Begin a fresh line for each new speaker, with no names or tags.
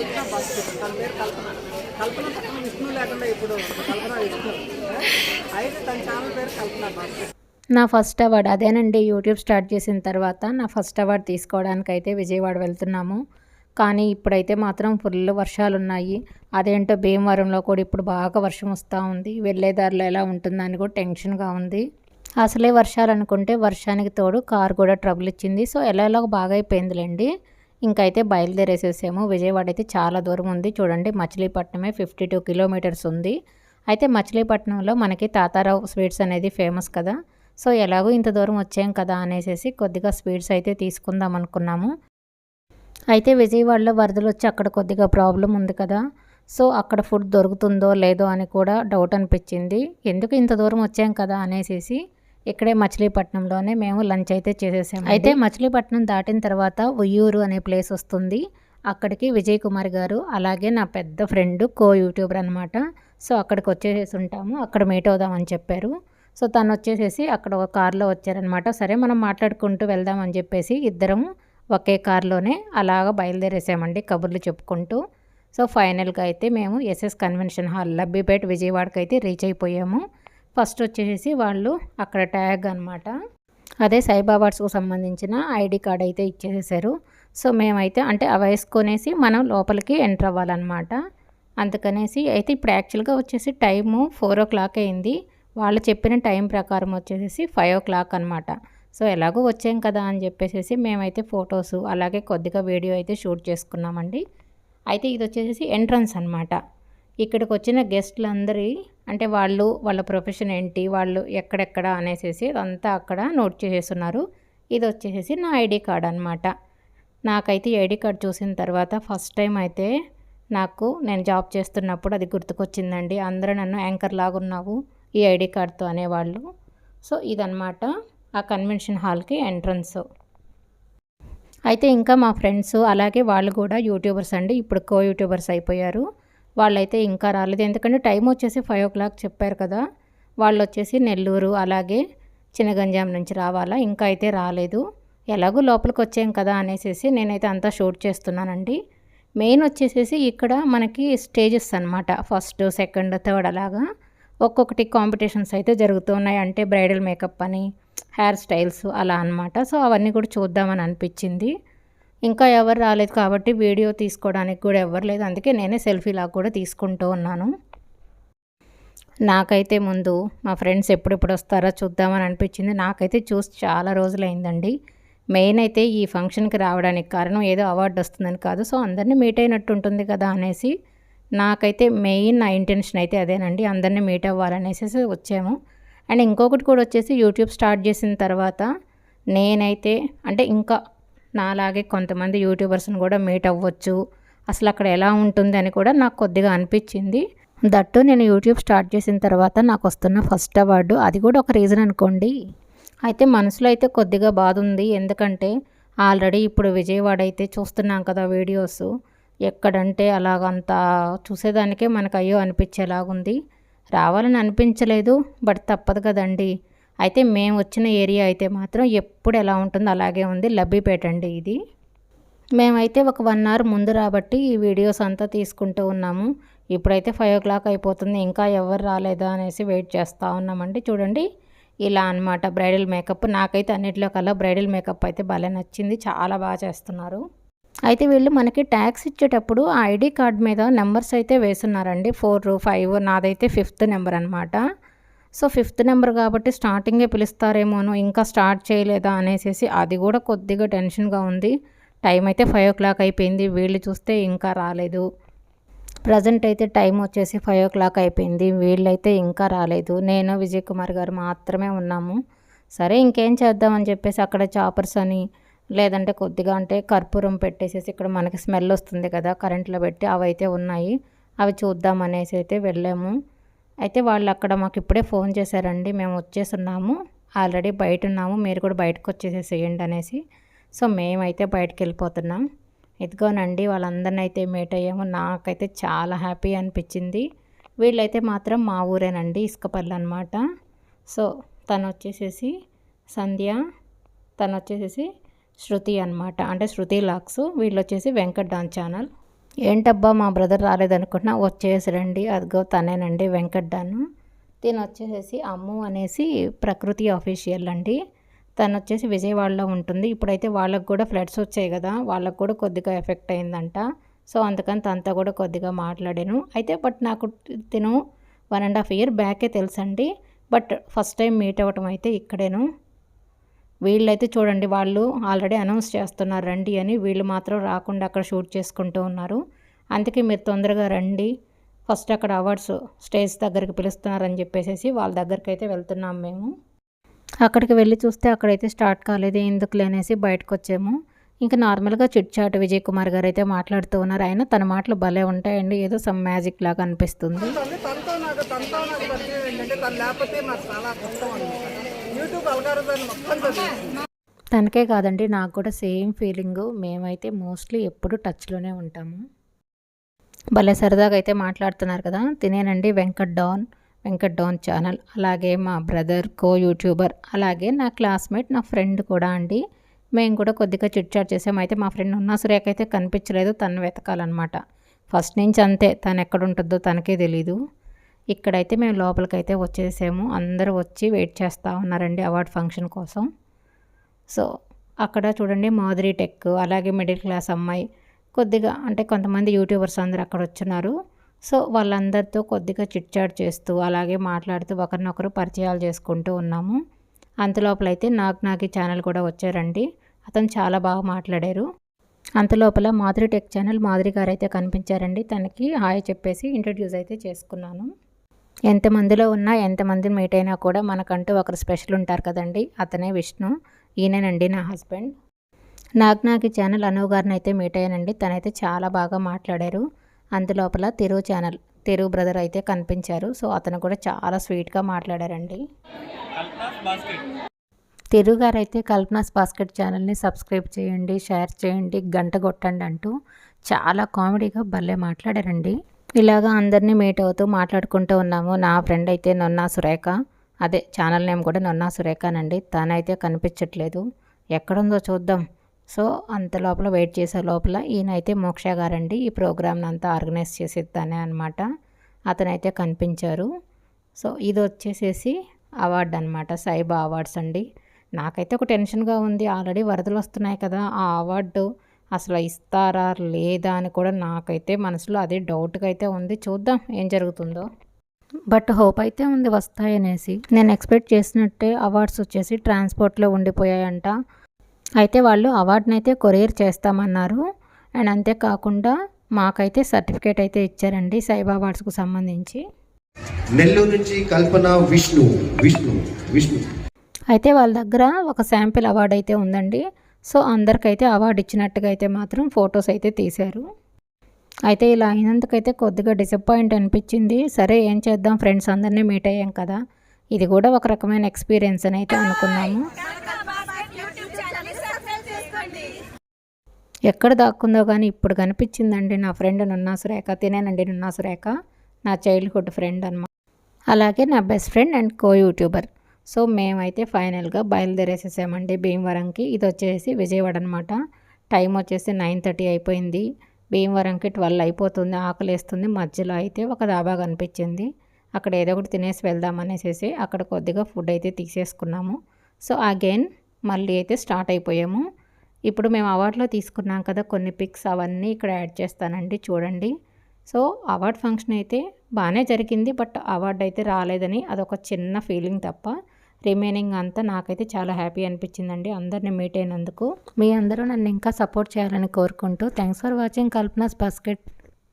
కల్పన bus తన పేరు కల్పన. కల్పన పక్కన విష్ణు లేకుండా ఇప్పుడు కల్పన విష్ణు. అయితే తన ఛానల్ పేరు కల్పన బస్
నా ఫస్ట్ అవార్డ్ అదేనండి యూట్యూబ్ స్టార్ట్ చేసిన తర్వాత నా ఫస్ట్ అవార్డ్ తీసుకోవడానికి అయితే విజయవాడ వెళ్తున్నాము. కానీ ఇప్పుడైతే మాత్రం ఫుల్ వర్షాలు ఉన్నాయి అదేంటో భీమవరంలో కూడా ఇప్పుడు బాగా వర్షం వస్తూ ఉంది. వెళ్ళేదారిలో ఎలా ఉంటుందని కూడా టెన్షన్గా ఉంది. అసలే వర్షాలు అనుకుంటే వర్షానికి తోడు కారు కూడా ట్రబుల్ ఇచ్చింది. సో ఎలా ఎలా బాగా అయిపోయిందిలేండి. ఇంకైతే బయలుదేరేసేసాము. విజయవాడ అయితే చాలా దూరం ఉంది. చూడండి మచిలీపట్నమే ఫిఫ్టీ టూ కిలోమీటర్స్ ఉంది. అయితే మచిలీపట్నంలో మనకి తాతారావు స్వీట్స్ అనేది ఫేమస్ కదా. సో ఎలాగో ఇంత దూరం వచ్చాం కదా అనేసి కొద్దిగా స్వీట్స్ అయితే తీసుకుందాం అనుకున్నాము. అయితే విజయవాడలో వరదలు వచ్చి అక్కడ కొద్దిగా ప్రాబ్లం ఉంది కదా. సో అక్కడ ఫుడ్ దొరుకుతుందో లేదో అని కూడా డౌట్ అనిపించింది. ఎందుకు ఇంత దూరం వచ్చాం కదా అనేసి ఇక్కడే మచిలీపట్నంలోనే మేము లంచ్ అయితే చేసేసాము అయితే మచిలీపట్నం దాటిన తర్వాత ఉయ్యూరు అనే ప్లేస్ వస్తుంది. అక్కడికి విజయ్ కుమార్ గారు అలాగే నా పెద్ద ఫ్రెండ్ కో యూట్యూబర్ అనమాట సో అక్కడికి వచ్చేసేసి ఉంటాము. అక్కడ మీట్ అవుదామని చెప్పారు. సో తను వచ్చేసేసి అక్కడ ఒక కార్లో వచ్చారనమాట సరే మనం మాట్లాడుకుంటూ వెళ్దామని చెప్పేసి ఇద్దరం ఒకే కార్లోనే అలాగ బయలుదేరేసామండి కబుర్లు చెప్పుకుంటూ. సో ఫైనల్గా అయితే మేము ఎస్ఎస్ కన్వెన్షన్ హాల్ లబ్బిపేట విజయవాడకి అయితే రీచ్ అయిపోయాము. ఫస్ట్ వచ్చేసి వాళ్ళు అక్కడ ట్యాగ్ అనమాట అదే సాయిబాబాస్కు సంబంధించిన ఐడి కార్డ్ అయితే ఇచ్చేసేసారు. సో మేమైతే అంటే అవి వేసుకొనేసి మనం లోపలికి ఎంటర్ అవ్వాలన్నమాట. అందుకనేసి అయితే ఇప్పుడు యాక్చువల్గా వచ్చేసి టైము ఫోర్ ఓ క్లాక్ అయింది. వాళ్ళు చెప్పిన టైం ప్రకారం వచ్చేసి ఫైవ్ ఓ క్లాక్ అనమాట సో ఎలాగో వచ్చాం కదా అని చెప్పేసి మేమైతే ఫొటోస్ అలాగే కొద్దిగా వీడియో అయితే షూట్ చేసుకున్నామండి. అయితే ఇది వచ్చేసి ఎంట్రన్స్ అనమాట ఇక్కడికి వచ్చిన గెస్టులందరి అంటే వాళ్ళు వాళ్ళ ప్రొఫెషన్ ఏంటి వాళ్ళు ఎక్కడెక్కడ అనేసి అంతా అక్కడ నోట్ చేసేస్తున్నారు. ఇది వచ్చేసి నా ఐడి కార్డ్ అనమాట నాకైతే ఐడి కార్డ్ చూసిన తర్వాత ఫస్ట్ టైం అయితే నాకు నేను జాబ్ చేస్తున్నప్పుడు అది గుర్తుకొచ్చిందండి. అందరూ నన్ను యాంకర్ లాగున్నావు ఈ ఐడి కార్డ్తో అనేవాళ్ళు. సో ఇదనమాట ఆ కన్వెన్షన్ హాల్కి ఎంట్రన్స్. అయితే ఇంకా మా ఫ్రెండ్స్ అలాగే వాళ్ళు కూడా యూట్యూబర్స్ అండి. ఇప్పుడు కో యూట్యూబర్స్ అయిపోయారు. వాళ్ళైతే ఇంకా రాలేదు. ఎందుకంటే టైం వచ్చేసి ఫైవ్ ఓ క్లాక్ చెప్పారు కదా. వాళ్ళు వచ్చేసి నెల్లూరు అలాగే చినగంజాం నుంచి రావాలా? ఇంకా అయితే రాలేదు. ఎలాగో లోపలికి వచ్చాం కదా అనేసి నేనైతే అంతా షూట్ చేస్తున్నానండి. మెయిన్ వచ్చేసేసి ఇక్కడ మనకి స్టేజెస్ అనమాట ఫస్ట్ సెకండ్ థర్డ్ అలాగా ఒక్కొక్కటి కాంపిటీషన్స్ అయితే జరుగుతున్నాయి అంటే బ్రైడల్ మేకప్ అని హెయిర్ స్టైల్స్ అలా అనమాట సో అవన్నీ కూడా చూద్దామని అనిపించింది. ఇంకా ఎవరు రాలేదు కాబట్టి వీడియో తీసుకోవడానికి కూడా ఎవరు లేదు. అందుకే నేనే సెల్ఫీ లాగా కూడా తీసుకుంటూ ఉన్నాను. నాకైతే ముందు మా ఫ్రెండ్స్ ఎప్పుడెప్పుడు వస్తారో చూద్దామని అనిపించింది. నాకైతే చూసి చాలా రోజులైందండి. మెయిన్ అయితే ఈ ఫంక్షన్కి రావడానికి కారణం ఏదో అవార్డు వస్తుందని కాదు. సో అందరినీ మీట్ అయినట్టు ఉంటుంది కదా అనేసి నాకైతే మెయిన్ నా ఇంటెన్షన్ అయితే అదేనండి. అందరినీ మీట్ అవ్వాలనేసి వచ్చాము. అండ్ ఇంకొకటి కూడా వచ్చేసి యూట్యూబ్ స్టార్ట్ చేసిన తర్వాత నేనైతే అంటే ఇంకా నాలాగే కొంతమంది యూట్యూబర్స్ని కూడా మీట్ అవ్వచ్చు. అసలు అక్కడ ఎలా ఉంటుంది అని కూడా నాకు కొద్దిగా అనిపించింది. దట్టు నేను యూట్యూబ్ స్టార్ట్ చేసిన తర్వాత నాకు వస్తున్న ఫస్ట్ అవార్డు. అది కూడా ఒక రీజన్ అనుకోండి. అయితే మనసులో అయితే కొద్దిగా బాధ ఉంది. ఎందుకంటే ఆల్రెడీ ఇప్పుడు విజయవాడ అయితే చూస్తున్నాం కదా వీడియోస్. ఎక్కడంటే అలాగంత చూసేదానికే మనకు అయ్యో అనిపించేలాగుంది. రావాలని అనిపించలేదు బట్ తప్పదు కదండి. అయితే మేము వచ్చిన ఏరియా అయితే మాత్రం ఎప్పుడు ఎలా ఉంటుందో అలాగే ఉంది. లబ్బిపేట అండి ఇది. మేమైతే ఒక వన్ అవర్ ముందు రాబట్టి ఈ వీడియోస్ అంతా తీసుకుంటూ ఉన్నాము. ఇప్పుడైతే ఫైవ్ ఓ క్లాక్ అయిపోతుంది. ఇంకా ఎవరు రాలేదా అనేసి వెయిట్ చేస్తూ ఉన్నామండి. చూడండి ఇలా అనమాట బ్రైడల్ మేకప్. నాకైతే అన్నింటిలో కల్లా బ్రైడల్ మేకప్ అయితే భలే నచ్చింది. చాలా బాగా చేస్తున్నారు. అయితే వీళ్ళు మనకి ట్యాక్స్ ఇచ్చేటప్పుడు ఆ ఐడి కార్డ్ మీద నెంబర్స్ అయితే వేస్తున్నారండి. ఫోర్ ఫైవ్ నాదైతే ఫిఫ్త్ నెంబర్ అనమాట సో ఫిఫ్త్ నెంబర్ కాబట్టి స్టార్టింగే పిలుస్తారేమోనో ఇంకా స్టార్ట్ చేయలేదా అనేసి అది కూడా కొద్దిగా టెన్షన్గా ఉంది. టైం అయితే ఫైవ్ ఓ క్లాక్ అయిపోయింది. వీళ్ళు చూస్తే ఇంకా రాలేదు. ప్రజెంట్ అయితే టైం వచ్చేసి ఫైవ్ ఓ క్లాక్ అయిపోయింది. వీళ్ళైతే ఇంకా రాలేదు. నేను విజయ్ కుమార్ గారు మాత్రమే ఉన్నాము. సరే ఇంకేం చేద్దామని చెప్పేసి అక్కడ చాపర్స్ అని లేదంటే కొద్దిగా అంటే కర్పూరం పెట్టేసేసి ఇక్కడ మనకి స్మెల్ వస్తుంది కదా కరెంట్లో పెట్టి అవైతే ఉన్నాయి. అవి చూద్దాం అనేసి అయితే వెళ్ళాము. అయితే వాళ్ళు అక్కడ మాకు ఇప్పుడే ఫోన్ చేశారండి. మేము వచ్చేస్తున్నాము. ఆల్రెడీ బయట ఉన్నాము. మీరు కూడా బయటకు వచ్చేసేసేయండి అనేసి. సో మేమైతే బయటకు వెళ్ళిపోతున్నాం. ఇదిగోనండి వాళ్ళందరిని అయితే మీట్ అయ్యాము. నాకైతే చాలా హ్యాపీ అనిపించింది. వీళ్ళైతే మాత్రం మా ఊరేనండి ఇసుకపల్లి అనమాట సో తను వచ్చేసేసి సంధ్య తను వచ్చేసేసి శృతి అనమాట అంటే శృతి లాక్స్. వీళ్ళు వచ్చేసి వెంకట్ డాన్ ఛానల్. ఏంటబ్బా మా బ్రదర్ రాలేదనుకుంటున్నా వచ్చేసి రండి అదిగో తనేనండి వెంకట్డాను. తిను వచ్చేసేసి అమ్ము అనేసి ప్రకృతి ఆఫీషియల్ అండి. తను వచ్చేసి విజయవాడలో ఉంటుంది. ఇప్పుడైతే వాళ్ళకు కూడా ఫ్లడ్స్ వచ్చాయి కదా వాళ్ళకు కూడా కొద్దిగా ఎఫెక్ట్ అయిందంట. సో అందుకని తనతో కూడా కొద్దిగా మాట్లాడాను. అయితే బట్ నాకు తిను వన్ అండ్ హాఫ్ ఇయర్ బ్యాకే తెలుసండి. బట్ ఫస్ట్ టైం మీట్ అవ్వటం అయితే ఇక్కడేను. వీళ్ళైతే చూడండి వాళ్ళు ఆల్రెడీ అనౌన్స్ చేస్తున్నారు రండి అని వీళ్ళు మాత్రం రాకుండా అక్కడ షూట్ చేసుకుంటూ ఉన్నారు. అందుకే మీరు తొందరగా రండి ఫస్ట్ అక్కడ అవార్డ్స్ స్టేజ్ దగ్గరికి పిలుస్తున్నారని చెప్పేసి వాళ్ళ దగ్గరికి అయితే వెళ్తున్నాం మేము. అక్కడికి వెళ్ళి చూస్తే అక్కడైతే స్టార్ట్ కాలేదు ఎందుకు లేనేసి బయటకు వచ్చాము ఇంకా నార్మల్గా చిట్చాట్ విజయ్ కుమార్ గారు అయితే మాట్లాడుతూ ఉన్నారు. ఆయన తన మాటలు భలే ఉంటాయండి ఏదో సమ్ మ్యాజిక్ లాగా అనిపిస్తుంది.
యూట్యూబ్ మొత్తం
తనకే కాదండి నాకు కూడా సేమ్ ఫీలింగ్. మేమైతే మోస్ట్లీ ఎప్పుడు టచ్లోనే ఉంటాము. భలే సరదాగా అయితే మాట్లాడుతున్నారు కదా. తినేనండి Venkat don Venkat don channel. అలాగే మా బ్రదర్ కో యూట్యూబర్ అలాగే నా క్లాస్మేట్ నా ఫ్రెండ్ కూడా అండి. మేము కూడా కొద్దిగా చిట్ చాట్ చేసాము అయితే మా ఫ్రెండ్ ఉన్న సురేఖ అయితే కనిపించలేదు తను వెతకాలన్నమాట. ఫస్ట్ నుంచి అంతే తను ఎక్కడ ఉంటుందో తనకే తెలీదు. ఇక్కడైతే మేము లోపలికైతే వచ్చేసాము. అందరూ వచ్చి వెయిట్ చేస్తూ ఉన్నారండి అవార్డ్ ఫంక్షన్ కోసం. సో అక్కడ చూడండి మాధురి టెక్ అలాగే మిడిల్ క్లాస్ అమ్మాయి కొద్దిగా అంటే కొంతమంది యూట్యూబర్స్ అందరు అక్కడ వచ్చున్నారు. సో వాళ్ళందరితో కొద్దిగా చిట్ చాట్ చేస్తూ అలాగే మాట్లాడుతూ ఒకరినొకరు పరిచయాలు చేసుకుంటూ ఉన్నాము. అంతలోపలైతే నాకు నాకు ఛానల్ కూడా వచ్చారండి. అతను చాలా బాగా మాట్లాడారు. అంతలోపల మాధురి టెక్ ఛానల్ మాధురి గారు అయితే కనిపించారండి. తనకి హాయ్ చెప్పేసి ఇంట్రడ్యూస్ అయితే చేసుకున్నాను. ఎంతమందిలో ఉన్నా ఎంతమందిని మీట్ అయినా కూడా మనకంటూ ఒకరు స్పెషల్ ఉంటారు కదండి. అతనే విష్ణు. ఈయనేనండి నా హస్బెండ్ నాకు నాకు ఈ ఛానల్ అను గారిని అయితే మీట్ అయ్యానండి. తనైతే చాలా బాగా మాట్లాడారు. అందులోపల తిరు ఛానల్ తిరు బ్రదర్ అయితే కనిపించారు. సో అతను కూడా చాలా స్వీట్గా మాట్లాడారండి. తిరు గారు అయితే కల్పనాస్ బాస్కెట్ ఛానల్ని సబ్స్క్రైబ్ చేయండి షేర్ చేయండి గంట కొట్టండి అంటూ చాలా కామెడీగా భలే మాట్లాడారండి. ఇలాగా అందరినీ మీట్ అవుతూ మాట్లాడుకుంటూ ఉన్నాము. నా ఫ్రెండ్ అయితే నొన్నా సురేఖ. అదే ఛానల్ నేమ్ కూడా నొన్నా సురేఖనండి. తనైతే కనిపించట్లేదు. ఎక్కడుందో చూద్దాం. సో అంత లోపల వెయిట్ చేసే లోపల ఈయనైతే మోక్ష గారండి. ఈ ప్రోగ్రామ్ని అంతా ఆర్గనైజ్ చేసేద్దానే అనమాట అతనైతే కనిపించారు. సో ఇది వచ్చేసేసి అవార్డు అనమాట సైబా అవార్డ్స్ అండి. నాకైతే ఒక టెన్షన్గా ఉంది. ఆల్రెడీ వరదలు వస్తున్నాయి కదా. ఆ అవార్డు అసలు ఇస్తారా లేదా అని కూడా నాకైతే మనసులో అదే డౌట్గా అయితే ఉంది. చూద్దాం ఏం జరుగుతుందో. బట్ హోప్ అయితే ఉంది వస్తాయనేసి. నేను ఎక్స్పెక్ట్ చేసినట్టే అవార్డ్స్ వచ్చేసి ట్రాన్స్పోర్ట్లో ఉండిపోయాయంట. అయితే వాళ్ళు అవార్డుని అయితే కొరియర్ చేస్తామన్నారు. అండ్ అంతేకాకుండా మాకైతే సర్టిఫికేట్ అయితే ఇచ్చారండి సైబా అవార్డ్స్కు సంబంధించి.
నెల్లూరు నుంచి కల్పన విష్ణు విష్ణు విష్ణు.
అయితే వాళ్ళ దగ్గర ఒక శాంపిల్ అవార్డు అయితే ఉందండి. సో అందరికైతే అవార్డు ఇచ్చినట్టుగా అయితే మాత్రం ఫొటోస్ అయితే తీశారు. అయితే ఇలా అయినందుకైతే కొద్దిగా డిసప్పాయింట్ అనిపించింది. సరే ఏం చేద్దాం? ఫ్రెండ్స్ అందరినీ మీట్ అయ్యాం కదా. ఇది కూడా ఒక రకమైన ఎక్స్పీరియన్స్ అని అయితే అనుకున్నాము. ఎక్కడ దాక్కుందో కానీ ఇప్పుడు కనిపించిందండి నా ఫ్రెండ్ నున్నా సురేఖ తినేనండి నున్నా సురేఖ నా చైల్డ్హుడ్ ఫ్రెండ్ అనమాట అలాగే నా best friend and co YouTuber so మేమైతే ఫైనల్గా బయలుదేరేసేసామండి భీమవరంకి. ఇది వచ్చేసి విజయవాడ అనమాట టైం వచ్చేసి నైన్ థర్టీ అయిపోయింది. భీమవరంకి ట్వెల్వ్ అయిపోతుంది ఆకలి వేస్తుంది మధ్యలో అయితే ఒక దాబా కనిపించింది. అక్కడ ఏదో ఒకటి తినేసి వెళ్దాం అనేసి అక్కడ కొద్దిగా ఫుడ్ అయితే తీసేసుకున్నాము. సో అగైన్ మళ్ళీ అయితే స్టార్ట్ అయిపోయాము. ఇప్పుడు మేము అవార్డులో తీసుకున్నాం కదా కొన్ని పిక్స్ అవన్నీ ఇక్కడ యాడ్ చేస్తానండి చూడండి. సో అవార్డ్ ఫంక్షన్ అయితే బాగానే జరిగింది బట్ అవార్డు అయితే రాలేదని అదొక చిన్న ఫీలింగ్ తప్ప రిమైనింగ్ అంతా నాకైతే చాలా హ్యాపీ అనిపించిందండి అందరిని మీట్ అయినందుకు. మీ అందరూ నన్ను ఇంకా సపోర్ట్ చేయాలని కోరుకుంటూ thanks for watching Kalpana's basket